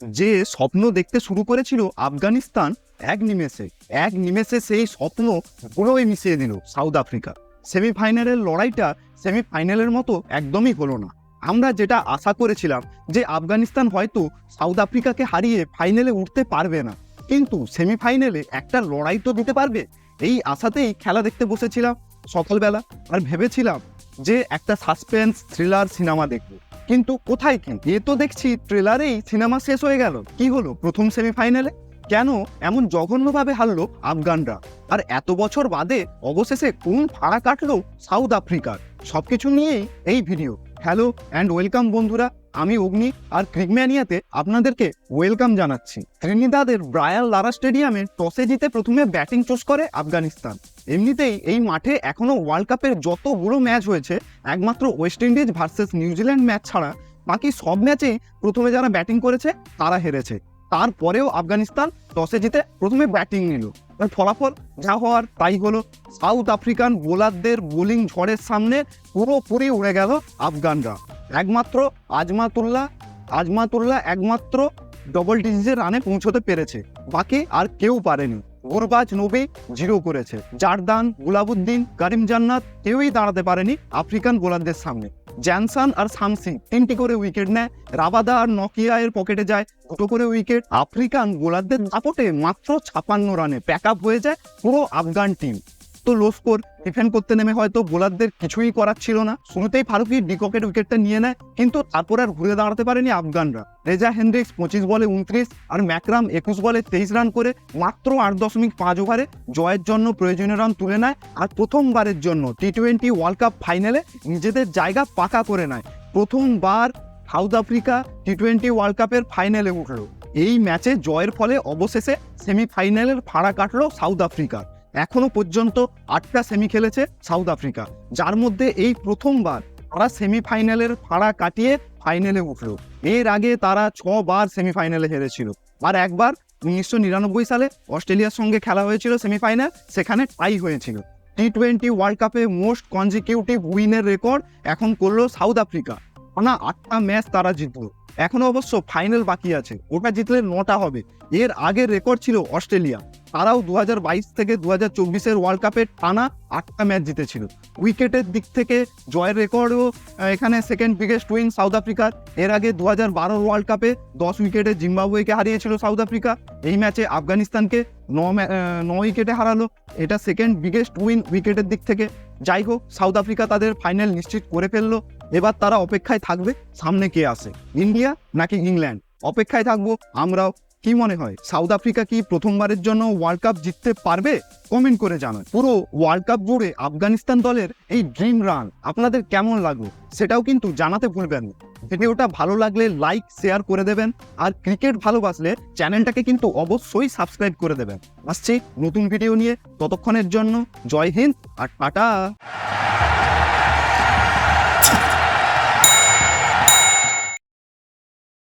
যে স্বপ্ন দেখতে শুরু করেছিল আফগানিস্তান, এক নিমেষে এক নিমেষে সেই স্বপ্ন পুরোই মিশিয়ে দিল সাউথ আফ্রিকা। সেমিফাইনালের লড়াইটা সেমিফাইনালের মতো একদমই হলো না। আমরা যেটা আশা করেছিলাম যে আফগানিস্তান হয়তো সাউথ আফ্রিকাকে হারিয়ে ফাইনালে উঠতে পারবে না, কিন্তু সেমিফাইনালে একটা লড়াই তো দিতে পারবে, এই আশাতেই খেলা দেখতে বসেছিলাম সকালবেলা। আর ভেবেছিলাম যে একটা সাসপেন্স থ্রিলার সিনেমা দেখব। কিন্তু কোথায় কেন? এ তো দেখছি ট্রেলারেই সিনেমা শেষ হয়ে গেল। কি হলো? প্রথম সেমিফাইনালে কেন এমন জঘন্যভাবে হারলো আফগানরা? আর এত বছর বাদে অবশেষে কোন ফাড়া কাটলো সাউথ আফ্রিকার? সবকিছু নিয়েই এই ভিডিও হ্যালো অ্যান্ড ওয়েলকাম বন্ধুরা, আমি অগ্নি আর ক্রিকম্যানিয়াতে আপনাদেরকে ওয়েলকাম জানাচ্ছি। ত্রিনিদাদের ব্রায়াল লারা স্টেডিয়ামে টসে জিতে প্রথমে ব্যাটিং চুজ করে আফগানিস্তান। এমনিতেই এই মাঠে এখনও ওয়ার্ল্ড কাপের যতগুলো ম্যাচ হয়েছে, একমাত্র West Indies versus New Zealand match ছাড়া বাকি সব ম্যাচেই প্রথমে যারা ব্যাটিং করেছে, তারা হেরেছে। তারপরেও আফগানিস্তান টসে জিতে প্রথমে ব্যাটিং নিল। ফলাফল যা হওয়ার তাই হলো। সাউথ আফ্রিকান বোলারদের বোলিং ঝড়ের সামনে পুরোপুরি উড়ে গেল আফগানরা। একমাত্র আজমাতুল্লাহ আজমাতুল্লাহ একমাত্র ডবল ডিজিটের রানে পৌঁছতে পেরেছে। বাকি আর কেউ পারেনি। গুরবাজ নবী জিরো করেছে। জারদান গুলাবুদ্দিন, করিম জান্নাত কেউই দাঁড়াতে পারেনি আফ্রিকান বোলারদের সামনে। জ্যানসান আর সামসিং তিনটি করে উইকেট নেয়। রাবাদা আর নকিয়া এর পকেটে যায়, দুটো করে উইকেট আফ্রিকান বোলারদের দাপটে মাত্র ছাপান্ন রানে প্যাক আপ হয়ে যায় পুরো Afghan team low score defend করতে নেমে হয়তো বোলারদের কিছুই করার ছিল না। শুরুতেই ফারুকি ডিককেট উইকেটটা নিয়ে নেয়, কিন্তু তারপর আর ঘুরে দাঁড়াতে পারেনি আফগানরা। রেজা হেন্ড্রিক্স পঁচিশ বলে উনত্রিশ আর ম্যাকরাম একুশ বলে তেইশ রান করে মাত্র আট দশমিক পাঁচ ওভারে জয়ের জন্য প্রয়োজনীয় রান তুলে নেয় আর প্রথমবারের জন্য টি টোয়েন্টি ওয়ার্ল্ড কাপ ফাইনালে নিজেদের জায়গা পাকা করে নেয়। প্রথমবার South Africa T twenty world কাপের ফাইনালে উঠল। এই ম্যাচে জয়ের ফলে অবশেষে সেমিফাইনালের ফাড়া কাটলো সাউথ আফ্রিকার এখনও পর্যন্ত আটটা সেমি খেলেছে সাউথ আফ্রিকা যার মধ্যে এই প্রথমবার তারা সেমিফাইনালের ফাড়া কাটিয়ে ফাইনালে উঠল। এর আগে তারা ছবার সেমিফাইনালে হেরেছিল। আর একবার উনিশশো নিরানব্বই সালে অস্ট্রেলিয়ার সঙ্গে খেলা হয়েছিল সেমিফাইনাল সেখানে টাই হয়েছিল। টি টোয়েন্টি ওয়ার্ল্ড কাপে মোস্ট কনজিকিউটিভ উইনের রেকর্ড এখন করল সাউথ আফ্রিকা না, আটটা ম্যাচ তারা জিতলো। এখনও অবশ্য ফাইনাল বাকি আছে। ওটা জিতলে নটা হবে। এর আগের রেকর্ড ছিল অস্ট্রেলিয়া। তারাও দু হাজার বাইশ থেকে দু হাজার চব্বিশের ওয়ার্ল্ড কাপে টানা আটটা ম্যাচ জিতেছিল। উইকেটের দিক থেকে জয়ের রেকর্ডও এখানে সেকেন্ড বিগেস্ট উইন সাউথ আফ্রিকার এর আগে দু হাজার বারোর ওয়ার্ল্ড কাপে দশ উইকেটে জিম্বাবুয়েকে হারিয়েছিল সাউথ আফ্রিকা এই ম্যাচে আফগানিস্তানকে ন ন উইকেটে হারালো। এটা সেকেন্ড বিগেস্ট উইন উইকেটের দিক থেকে। যাই হোক সাউথ আফ্রিকা তাদের ফাইনাল নিশ্চিত করে ফেলল। এবার তারা অপেক্ষায় থাকবে সামনে কে আসে ইন্ডিয়া নাকি ইংল্যান্ড? অপেক্ষায় থাকব আমরাও। কি মনে হয়, সাউথ আফ্রিকা কি প্রথমবারের জন্য ওয়ার্ল্ড কাপ জিততে পারবে? কমেন্ট করে জানান। পুরো ওয়ার্ল্ড কাপ জুড়ে আফগানিস্তান দলের এই ড্রিম রান আপনাদের কেমন লাগল? সেটাও কিন্তু জানাতে ভুলবেন না। ভিডিওটা ভালো লাগলে লাইক শেয়ার করে দেবেন। আর ক্রিকেট ভালোবাসলে চ্যানেলটাকে কিন্তু অবশ্যই সাবস্ক্রাইব করে দেবেন। আসছি নতুন ভিডিও নিয়ে। ততক্ষণের জন্য জয় হিন্দ আর টাটা!